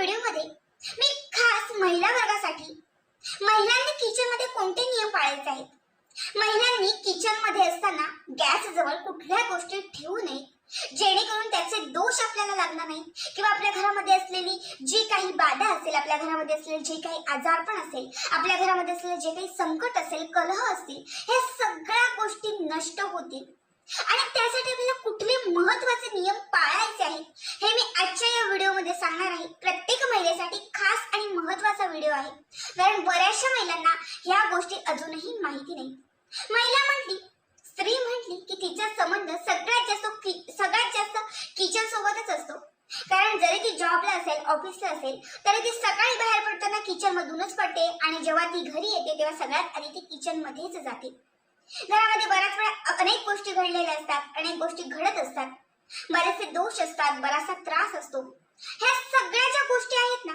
व्हिडिओमध्ये मी खास महिला वर्गासाठी महिलांनी किचनमध्ये कोणते नियम पाळायचे आहेत? महिलांनी किचनमध्ये असताना गॅस जवळ कुठल्या गोष्टी ठेवू नये जेणेकरून त्याचे दोष आपल्याला लागणार नाही किंवा आपल्या घरामध्ये असलेली जी काही बाधा असेल आपल्या घरामध्ये असलेले जे काही आजारपण असेल आपल्या घरामध्ये असलेले जे काही संकट असेल कलह असतील हे सगळ्या गोष्टी नष्ट होतील. आणि त्यासाठी आपल्याला कुठले महत्त्वाचे नियम पाळायचे आहेत हे मी आजच्या या व्हिडिओमध्ये सांगणार आहे. प्रत्येक महिलेसाठी खास आणि महत्त्वाचा व्हिडिओ आहे. कारण बऱ्याचशा महिलांना ह्या गोष्टी अजूनही माहिती नाही महिला म्हटली स्त्री म्हटली की तिचा संबंध सगळ्यात जास्त सगळ्यात जास्त किचन सोबतच असतो. कारण जरी ती जॉबला असेल ऑफिसला असेल तरी ती सकाळी बाहेर पडताना किचन मधूनच पडते आणि जेव्हा ती घरी येते तेव्हा सगळ्यात आधी ती किचन मध्येच जाते. घरामध्ये बऱ्याच वेळा अनेक गोष्टी घडलेल्या असतात अनेक गोष्टी घडत असतात. बरेचसे दोष असतात बराचसा त्रास असतो. ह्या सगळ्या ज्या गोष्टी आहेत ना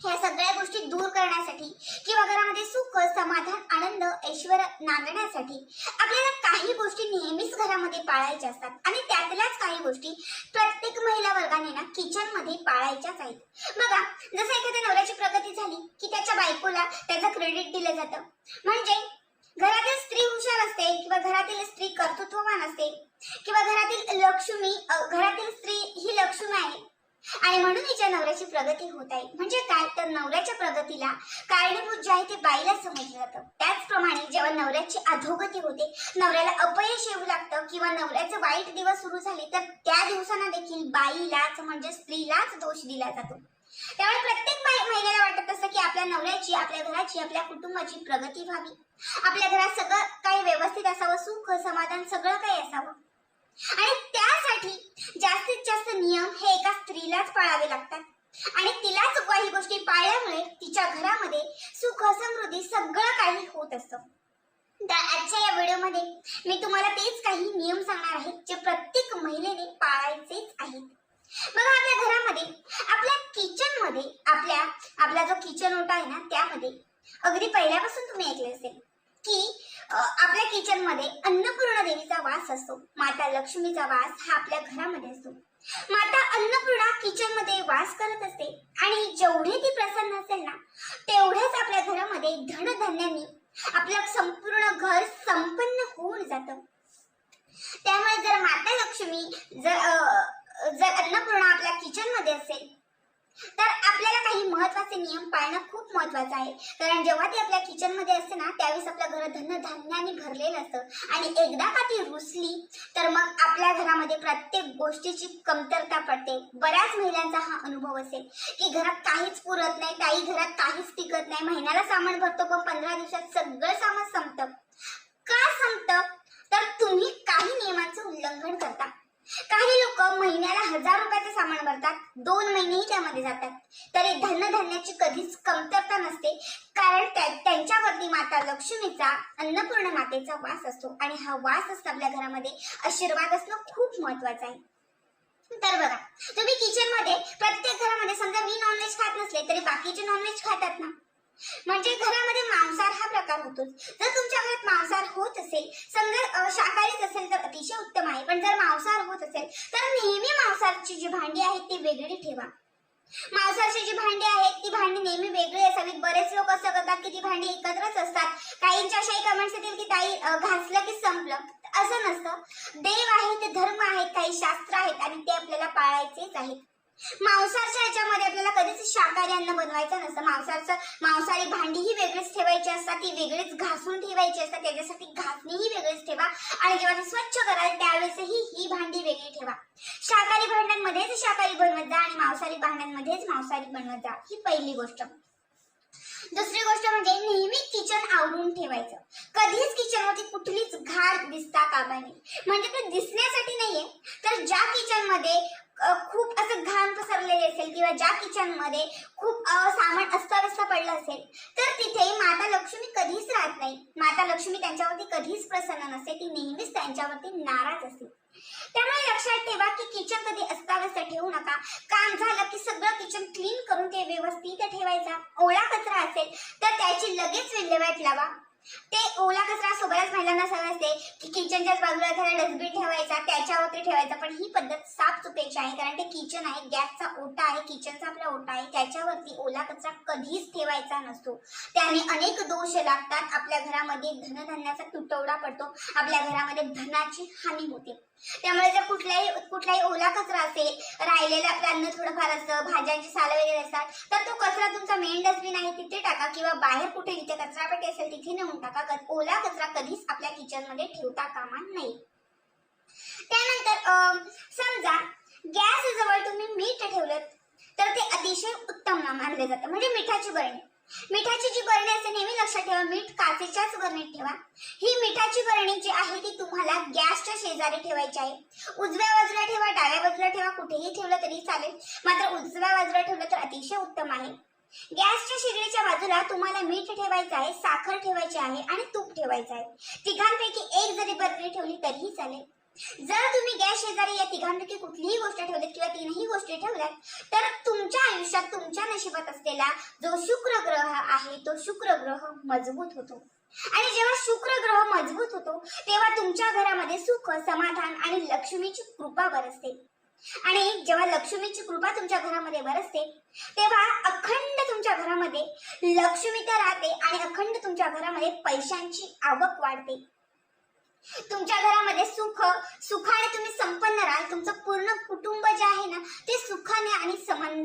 ह्या सगळ्या गोष्टी दूर करण्यासाठी किंवा घरामध्ये सुख समाधान आनंद ऐश्वर नांदण्यासाठी आपल्याला काही गोष्टी नेहमीच घरामध्ये पाळायच्या असतात. आणि त्यातल्याच काही गोष्टी प्रत्येक महिला वर्गाने ना किचनमध्ये पाळायच्याच आहेत. बघा जसं एखाद्या नवऱ्याची प्रगती झाली की त्याच्या बायकोला त्याचं क्रेडिट दिलं जातं. म्हणजे घरातील स्त्री हुशार असते किंवा घरातील स्त्री कर्तृत्ववान असते किंवा घरातील लक्ष्मी घरातील स्त्री ही लक्ष्मी आहे. आणि म्हणून हिच्या नवऱ्याची प्रगती होत आहे. म्हणजे काय? तर नवऱ्याच्या प्रगतीला कारणीभूत जे आहे ते बाईला समजलं जातं. त्याचप्रमाणे जेव्हा नवऱ्याची अधोगती होते नवऱ्याला अपयश येऊ लागतं किंवा नवऱ्याचे वाईट दिवस सुरू झाले तर त्या दिवसांना देखील बाईलाच म्हणजे स्त्रीलाच दोष दिला जातो. त्यामुळे प्रत्येक बाई महिलेला वाटत असतं की आपल्या नवऱ्याची आपल्या घराची आपल्या कुटुंबाची प्रगती व्हावी. आपल्या घरात सगळं काही व्यवस्थित असावं सुख समाधान सगळं काही असावं. आणि त्यासाठी जास्तीत जास्त नियम हे एका स्त्रीलाच पाळावे लागतात. आणि तिलाच काही गोष्टी पाळल्यामुळे तिच्या घरामध्ये सुख समृद्धी सगळं काही होत असतं. तर आजच्या या व्हिडिओमध्ये मी तुम्हाला तेच काही नियम सांगणार आहे जे प्रत्येक महिलेने पाळायचेच आहेत. बघा आपल्या घरामध्ये आपल्या किचनमध्ये आपल्या आपला जो किचन ओटा आहे ना त्यामध्ये अगदी पहिल्यापासून तुम्ही ऐकले असेल की आपल्या किचनमध्ये अन्नपूर्णा देवीचा वास असतो. माता लक्ष्मीचा वास हा आपल्या घरामध्ये असतो. माता अन्नपूर्णा किचनमध्ये वास करत असते. आणि जेवढे ती प्रसन्न असेल ना तेवढेच आपल्या घरामध्ये धनधान्यांनी आपलं संपूर्ण घर संपन्न होऊन जातं. त्यामुळे जर माता लक्ष्मी जर जर अन्नपूर्णा आपल्या किचनमध्ये असेल तर आपल्याला काही महत्त्वाचे नियम पाळणं खूप महत्वाचं आहे. कारण जेव्हा ती आपल्या किचनमध्ये असते ना त्यावेळेस आपलं घर धनधान्याने भरलेलं असतं. आणि एकदा का ती रुसली तर मग आपल्या घरामध्ये प्रत्येक गोष्टीची कमतरता पडते. बऱ्याच महिलांचा हा अनुभव असेल. की घरात काहीच पुरत नाही काही घरात काहीच टिकत नाही. महिन्याला सामान भरतो पण पंधरा दिवसात सगळं सामान संपतं. का संपतं? तर तुम्ही काही नियमांचं उल्लंघन करता. काही लोक महिन्याला हजार रुपयाचं सामान भरतात. दोन महिनेही त्यामध्ये जातात. तरी धनधान्याची कधीच कमतरता नसते. कारण त्यांच्यावरती माता लक्ष्मीचा अन्नपूर्ण मातेचा वास असतो. आणि हा वास असतो आपल्या घरामध्ये. आशीर्वाद असणं खूप महत्वाचं आहे. तर बघा तुम्ही किचनमध्ये प्रत्येक घरामध्ये समजा मी नॉनव्हेज खात नसले तरी बाकीचे नॉनव्हेज खातात ना? म्हणजे घरामध्ये मांसाहार हा प्रकार होतोच जर तुमच्या घरात मांसाहार होत असेल समजा शाकाहारीच असेल तर अतिशय उत्तम आहे. पण जर मांसाहार होत असेल तर नेहमी मांसाहारची जी भांडी आहेत ती वेगळी ठेवा. मांसाहारची जी भांडी आहेत ती भांडी नेहमी वेगळी असावीत. बरेच लोक असं करतात की ती भांडी एकत्रच असतात. काहींच्या अशाही कमेंट्स येतील की ताई घासलं की संपलं. असं नसतं. देव आहेत धर्म आहेत काही शास्त्र आहेत आणि ते आपल्याला पाळायचेच आहेत. मांसाहारच्या ह्याच्यामध्ये आपल्याला कधीच शाकाहारी अन्न बनवायचं नसतं. मांसाहारचं मांसाहारी भांडी ही वेगळीच ठेवायची असतात ती वेगळीच घासून ठेवायची असतात त्याच्यासाठी घासणी ही वेगळीच ठेवा आणि जेव्हा ते स्वच्छ कराल त्यावेळेसही ही भांडी वेगळी ठेवा. शाकाहारी भांड्यांमध्येच शाकाहारी बनवत जा आणि मांसाहारी भांड्यांमध्येच मांसाहारी बनवत जा. ही पहिली गोष्ट. दुसरी गोष्ट म्हणजे नेहमी किचन आवरून ठेवायचं. कधीच किचनमध्ये कुठलीच घाण दिसता कामा नये. म्हणजे ते दिसण्यासाठी नाहीये तर ज्या किचनमध्ये खूप असं घाण पसरलेले असेल किंवा ज्या किचनमध्ये खूप सामान अस्ताव्यस्त पडलं असेल तर तिथे माता लक्ष्मी कधीच राहत नाही. माता लक्ष्मी त्यांच्यावरती कधीच प्रसन्न नसते. ती नेहमीच त्यांच्यावरती नाराज असते. त्यामुळे लक्षात ठेवा की किचन कधी अस्ताव्यस्त ठेवू नका. काम झालं की सगळं किचन क्लीन करून ते व्यवस्थित ठेवायचा. ओला कचरा असेल तर त्याची लगेच विल्हेवाट लावा. ते ओला कचरा सोबतच महिलांना सवय असते. की किचनच्याच बाजूला एखादा डस्टबिन ठेवायचा त्याच्यावरती ठेवायचा. पण ही पद्धत साफ चुकीची आहे. कारण ते किचन आहे गॅसचा ओटा आहे किचनचा आपला ओटा आहे. त्याच्यावरती ओला कचरा कधीच ठेवायचा नसतो. त्याने अनेक दोष लागतात. आपल्या घरामध्ये धनधान्याचा तुटवडा पडतो. आपल्या घरामध्ये धनाची हानी होते. त्यामुळे जर कुठल्याही कुठलाही ओला कचरा असेल राहिलेलं आपलं अन्न थोडंफार असतं भाज्यांची सालं वगैरे असतात तर तो कचरा तुमचा मेन डस्टबिन आहे तिथे टाका. किंवा बाहेर कुठे जिथे कचरा पेटी असेल तिथे नेऊन टाका क- ओला कचरा कधीच आपल्या किचनमध्ये ठेवता कामा नाही त्यानंतर समजा गॅस जवळ तुम्ही मीठ ठेवलं तर ते अतिशय उत्तम मानले जातं. म्हणजे मिठाची बरणी. मिठाची जी बरणी असते नेहमी लक्षात ठेवा मीठ काचेच्याच बरणीत ठेवा. ही मिठाची बरणी जी आहे ती तुम्हाला गॅसच्या शेजारी ठेवायची आहे. उजव्या बाजूला ठेवा डाव्या बाजूला ठेवा कुठेही ठेवलं तरी चालेल. मात्र उजव्या बाजूला ठेवलं तर अतिशय उत्तम आहे. गॅसच्या शेगडीच्या बाजूला तुम्हाला मीठ ठेवायचं आहे साखर ठेवायची आहे आणि तूप ठेवायचं आहे. तिघांपैकी एक जरी बरणी ठेवली तरीही चालेल. जर तुम्ही गॅस शेजारी या तिघांपैकी कुठलीही गोष्ट ठेवलीत किंवा तीनही गोष्टी ठेवल्यात तर तुमच्या आयुष्यात तुमच्या नशिबात असलेला जो शुक्र ग्रह आहे तो शुक्र ग्रह मजबूत होतो. आणि जेव्हा शुक्र ग्रह मजबूत होतो तेव्हा तुमच्या घरामध्ये सुख समाधान आणि लक्ष्मीची कृपा बरसते. आणि जेव्हा लक्ष्मीची कृपा तुमच्या घरामध्ये बरसते तेव्हा अखंड तुमच्या घरामध्ये लक्ष्मी तर राहते आणि अखंड तुमच्या घरामध्ये पैशांची आवक वाढते. तुमच्या घरामध्ये सुख सुखाने तुम्ही संपन्न राहाल. तुमचं पूर्ण कुटुंब जे आहे ना ते सुखाने आणि समन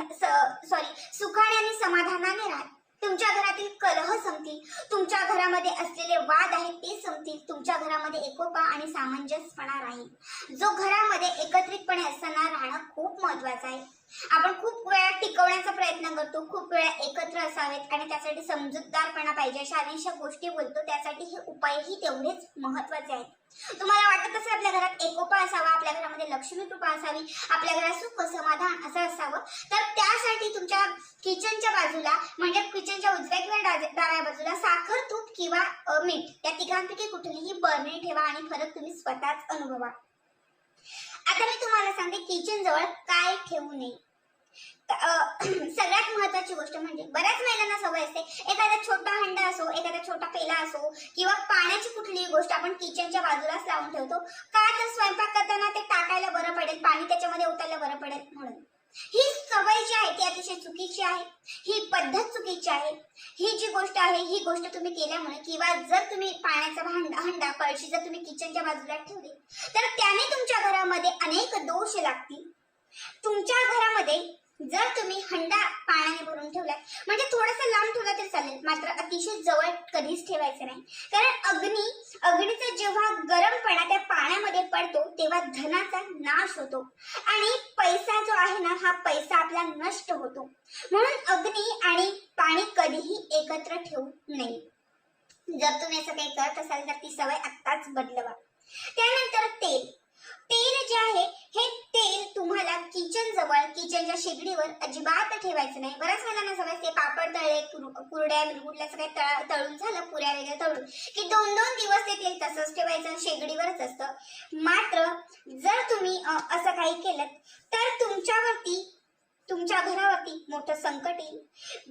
सॉरी सुखाने आणि समाधानाने राहाल. तुमच्या घरातील कलह संपतील. तुमच्या घरामध्ये असलेले वाद आहेत ते संपतील. तुमच्या घरामध्ये एकोपा आणि सामंजस्यपणा राहील. जो घरामध्ये एकत्रितपणे असताना राहणं खूप महत्वाचं आहे. आपण खूप वेळा टिकवण्याचा प्रयत्न करतो खूप वेळा एकत्र असावेत आणि त्यासाठी समजूतदारपणा पाहिजे. अशा अनेकशा गोष्टी बोलतो त्यासाठी हे उपायही तेवढेच महत्त्वाचे आहेत. तुम्हाला वाटत असेल आपल्या घरात एकोपा असावा आपल्या घरामध्ये लक्ष्मी कृपा असावी आपल्या घरात सुख समाधान असं असावं तर त्यासाठी तुमच्या किचनच्या बाजूला म्हणजे किचनच्या उजव्या किंवा डाव्या बाजूला साखर तूप किंवा मीठ या तिघांपैकी कुठलीही बरणी ठेवा आणि फरक तुम्ही स्वतःच अनुभवा. आता मी तुम्हाला सांगते किचन जवळ काय ठेवू नये सगळ्यात महत्वाची गोष्ट म्हणजे बऱ्याच महिलांना सवय असते. एखादा छोटा हंडा असो एखादा छोटा पेला असो किंवा पाण्याची कुठलीही गोष्ट आपण किचनच्या बाजूलाच लावून ठेवतो. का तर स्वयंपाक करताना ते टाकायला बरं पडेल पाणी त्याच्यामध्ये उतरलं बरं पडेल म्हणून. ही सवय जी आहे ती अतिशय चुकीची आहे. ही पद्धत चुकीची आहे. ही जी गोष्ट आहे ही गोष्ट तुम्ही केल्यामुळे किंवा जर तुम्ही पाण्याचा हंडा हंडा कळशी जर तुम्ही किचनच्या बाजूला ठेवली तर त्याने तुमच्या घरामध्ये अनेक दोष लागतील. तुमच्या घरामध्ये जर तुम्ही हंडा पाण्याने भरून ठेवलाय म्हणजे थोडासा लांब ठेवला तरी चालेल मात्र अतिशय जवळ कधीच ठेवायचं नाही. कारण अग्नी अग्नीचा जेव्हा गरमपणा त्या पाण्यामध्ये पडतो तेव्हा धनाचा नाश होतो. आणि पैसा जो आहे ना हा पैसा आपला नष्ट होतो. म्हणून अग्नी आणि पाणी कधीही एकत्र ठेवू नये. जर तुम्ही असं काही करत असाल तर ती सवय आत्ताच बदलवा. त्यानंतर तेल. तेल जे आहे हे तेल तुम्हाला किचन जवळ किचनच्या शेगडीवर अजिबात ठेवायचं नाही. बऱ्याच वेळेला समजते पापड तळले कुरड्या बिरगुटल्याचं सगळ्या तळ- तळून झालं पुऱ्या वगैरे तळून. की दोन दोन दिवस ते तेल तसंच ठेवायचं शेगडीवरच असतं. मात्र जर तुम्ही असं काही केलं तर तुमच्यावरती तुमच्या घरावरती मोठं संकट येईल.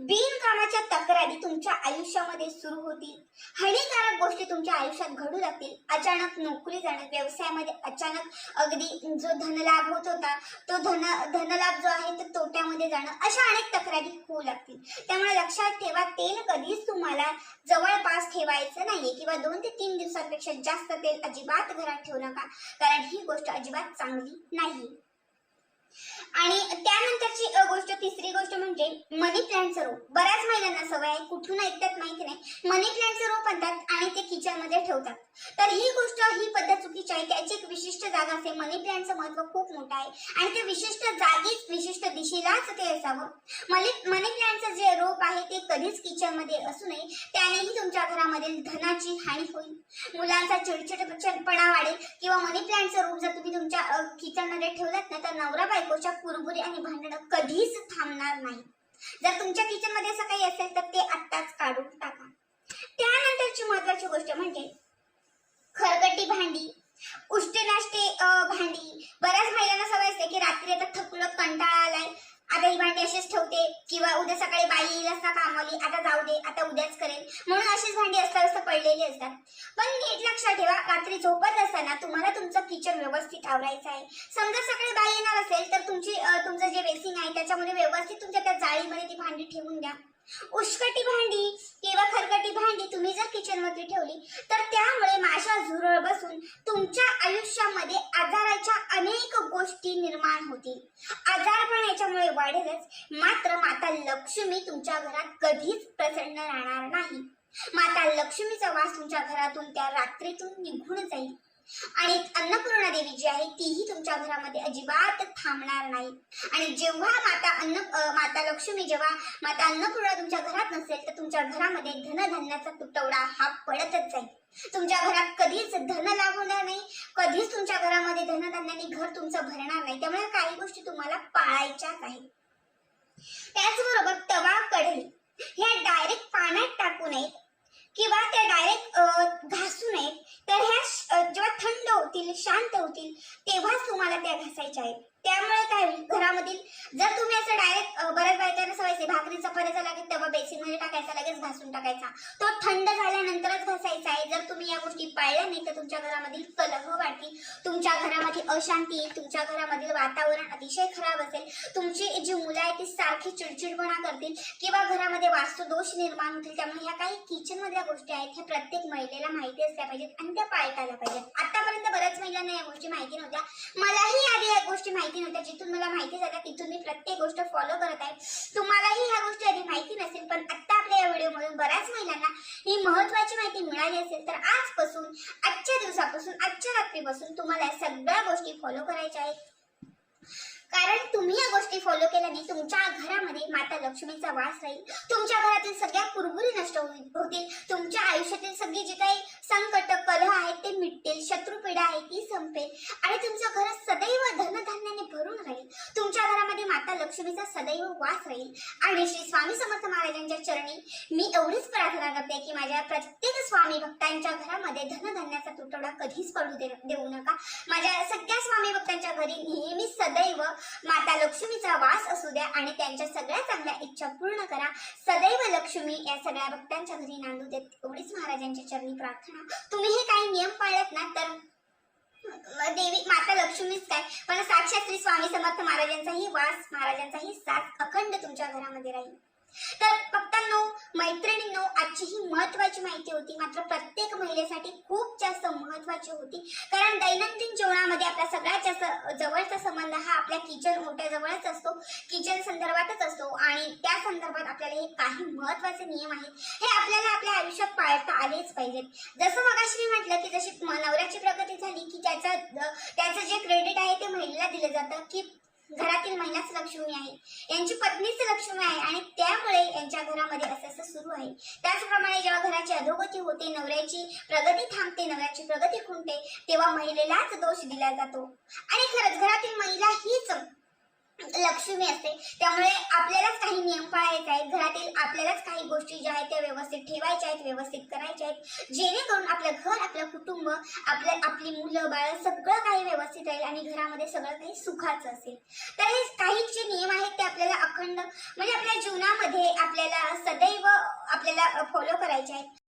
बिनकामाच्या तक्रारी तुमच्या आयुष्यामध्ये सुरू होतील. हानिकारक गोष्टी तुमच्या आयुष्यात घडू लागतील. अचानक नोकरी जाणं व्यवसायामध्ये अचानक अगदी जो धनलाभ होत होता तो धन धनलाभ जो आहे तो तोट्यामध्ये जाणं अशा अनेक तक्रारी होऊ लागतील. त्यामुळे लक्षात ठेवा तेल कधीच तुम्हाला जवळपास ठेवायचं नाहीये किंवा दोन ते तीन दिवसांपेक्षा जास्त तेल अजिबात घरात ठेवू नका. कारण ही गोष्ट अजिबात चांगली नाही आणि त्यानंतरची गोष्ट तिसरी गोष्ट म्हणजे मनी प्लांटचं रोप बऱ्याच महिलांना सवय आहे कुठून ऐकतात माहिती नाही. मनी प्लांटचं रोप आणतात आणि ते किचनमध्ये ठेवतात. तर ही गोष्ट ही पद्धत चुकीची आहे. त्याची एक विशिष्ट जागा असते. मनी प्लांटचं महत्त्व खूप मोठं आहे. आणि ते विशिष्ट जागीच विशिष्ट दिशेलाच ते असावं. मनी मनी प्लांटचं जे रोप आहे ते कधीच किचनमध्ये असू नये. त्यानेही तुमच्या घरामध्ये धनाची हानी होईल. मुलांचा चिडचिडपणा वाढेल. किंवा मनी प्लांटचं रोप जर तुम्ही तुमच्या किचनमध्ये ठेवलात ना तर नवरा बायकोच्या कुरबुरी आणि भांडणं कधीच थांबणार नाही. जर तुमच्या किचनमध्ये असं काही असेल तर ते आत्ताच काढून टाका. त्यानंतरची महत्वाची गोष्ट म्हणजे खरकटी भांडी उष्टे नाष्टे भांडी. बऱ्याच महिलांना सवय असते की रात्री आता थकलं कंटाळा आलाय. आता ही भांडी अशीच ठेवते किंवा उद्या सकाळी बाई येईल असता कामाली आता जाऊ दे आता उद्याच करेल म्हणून अशीच भांडी असता असता पडलेली असतात. पण नीट लक्षात ठेवा रात्री झोपत असताना तुम्हाला तुमचं किचन व्यवस्थित आवरायचं आहे. समजा सकाळी बाई येणार असेल तर तुमची तुमचं जे बेसिंग आहे त्याच्यामध्ये व्यवस्थित तुमच्या त्या जाळीमध्ये ती भांडी ठेवून द्या. उष्कटी भांडी किंवा खरकटी भांडी तुम्ही जर किचनमध्ये ठेवली तर त्यामुळे माशा झुरळ बसून तुमच्या आयुष्यामध्ये आजाराच्या अनेक गोष्टी निर्माण होतील. आजार पण याच्यामुळे वाढेलच. मात्र माता लक्ष्मी तुमच्या घरात कधीच प्रसन्न राहणार नाही. माता लक्ष्मीचा वास तुमच्या घरातून त्या रात्रीतून निघून जाईल. आणि अन्नपूर्णा देवी जी आहे तीही तुमच्या घरामध्ये अजिबात थांबणार नाही आणि जेव्हा माता अन्न माता लक्ष्मी जेव्हा माता अन्नपूर्णा तुमच्या घरात नसेल तर तुमच्या घरामध्ये धनधान्याचा तुटवडा हा पडतच जाईल. तुमच्या घरात कधीच धन लाभ होणार नाही कधीच तुमच्या घरामध्ये धनधान्याने घर तुमचं भरणार नाही. त्यामुळे काही गोष्टी तुम्हाला पाळायच्याच आहेत. त्याचबरोबर तवा कढई ह्या डायरेक्ट पाण्यात टाकू नयेत. किंवा त्या डायरेक्ट घासू नयेत. तर ह्या जेव्हा थंड होतील शांत होतील तेव्हाच तुम्हाला त्या घासायच्या आहेत. त्यामुळे काय होईल? घरामधील जर तुम्ही असं डायरेक्ट बऱ्याच बायकांना सवयचे भाकरीचा भाकरी लागेल तेव्हा बेसिनमध्ये टाकायचा लगेच घासून टाकायचा. तो थंड झाल्यानंतरच घासायचा आहे. जर तुम्ही या गोष्टी पाळल्या नाही तर तुमच्या घरामधील कलह वाढतील. तुमच्या घरामध्ये अशांती तुमच्या घरामधील वातावरण अतिशय खराब असेल. तुमची जी मुलं आहेत ती सारखी चिडचिडपणा करतील किंवा घरामध्ये वास्तुदोष निर्माण होतील. त्यामुळे ह्या काही किचन मधल्या गोष्टी आहेत ह्या प्रत्येक महिलेला माहिती असल्या पाहिजेत आणि त्या पाळतायला पाहिजेत. आतापर्यंत बऱ्याच महिलांना या गोष्टी माहिती नव्हत्या. मलाही आधी या गोष्टी माहिती नव्हत्या जिथून मला माहिती झाल्या तिथून मी प्रत्येक गोष्ट फॉलो करत आहे. तुम्हालाही ह्या गोष्टी आधी माहिती नसेल पण आता आपल्या या व्हिडिओमधून बऱ्याच महिलांना ही महत्वाची माहिती मिळाली असेल तर आजपासून आजच्या दिवसापासून आजच्या रात्रीपासून तुम्हाला या सगळ्या गोष्टी फॉलो करायच्या आहेत. कारण तुम्ही या गोष्टी फॉलो केल्याने तुमच्या घरामध्ये माता लक्ष्मीचा वास राहील तुमच्या घरातील सगळ्या कुरबुरी नष्ट हो, होतील तुमच्या आयुष्यातील सगळी जी काही संकट कलह आहेत ते मिटतील शत्रुपीडा आहे ती संपेल. आणि तुमचं घर सदैव धनधान्य भरून राहील तुमच्या घरामध्ये माता लक्ष्मीचा सदैव वास राहील. आणि श्री स्वामी समर्थ महाराजांच्या चरणी मी एवढीच प्रार्थना करते की माझ्या प्रत्येक स्वामी भक्तांच्या घरामध्ये धनधान्याचा तुटवडा कधीच पडू दे- देऊ नका. माझ्या सगळ्या स्वामी भक्तांच्या घरी नेहमी सदैव माता लक्ष्मीचा वास असू द्या आणि त्यांच्या सगळ्या चांगल्या इच्छा पूर्ण करा. सदैव लक्ष्मी या सगळ्या भक्तांच्या घरी नांदू देत. एवढीच महाराजांच्या चरणी प्रार्थना. तुम्ही हे काही नियम पाळत ना तर देवी माता लक्ष्मीच काय? पण साक्षात श्री स्वामी समर्थ महाराजांचाही वास महाराजांचाही साथ अखंड तुमच्या घरामध्ये राहील. तर भक्तांनो मैत्रिणींनो आजची ही महत्वाची माहिती होती. मात्र प्रत्येक महिलेसाठी खूप जास्त महत्वाची होती. कारण दैनंदिन जीवनामध्ये आपला सगळ्यात जास्त जवळचा संबंध हा आपल्या किचन मोठ्या जवळच असतो. किचन संदर्भातच असतो. संदर्भात आपल्याला हे काही महत्त्वाचे नियम आहेत हे आपल्याला आपल्या आयुष्यात पाळता आलेच पाहिजेत. जसं मगाशी मी म्हटलं की जशी नवऱ्याची प्रगती झाली की त्याचा त्याचं जे क्रेडिट आहे ते महिलेला दिलं जातं की घरातील महिलाच लक्ष्मी आहे. यांची पत्नीच लक्ष्मी आहे आणि त्यामुळे यांच्या घरामध्ये असं असं सुरू आहे. त्याचप्रमाणे जेव्हा घराची अधोगती होते नवऱ्याची प्रगती थांबते नवऱ्याची प्रगती खुंटते तेव्हा महिलेलाच दोष दिला जातो. आणि खरंच घरातील महिला हीच लक्ष्मी असते. त्यामुळे आपल्यालाच काही नियम पाळायचे आहेत. घरातील आपल्यालाच काही गोष्टी ज्या आहेत त्या व्यवस्थित ठेवायच्या आहेत व्यवस्थित करायच्या आहेत. जेणेकरून आपलं घर आपलं कुटुंब आपल्या आपली मुलं बाळ सगळं काही व्यवस्थित राहील आणि घरामध्ये सगळं काही सुखाचं असेल. तर हे काही जे नियम आहेत ते आपल्याला अखंड म्हणजे आपल्या जीवनामध्ये आपल्याला सदैव आपल्याला फॉलो करायचे आहेत.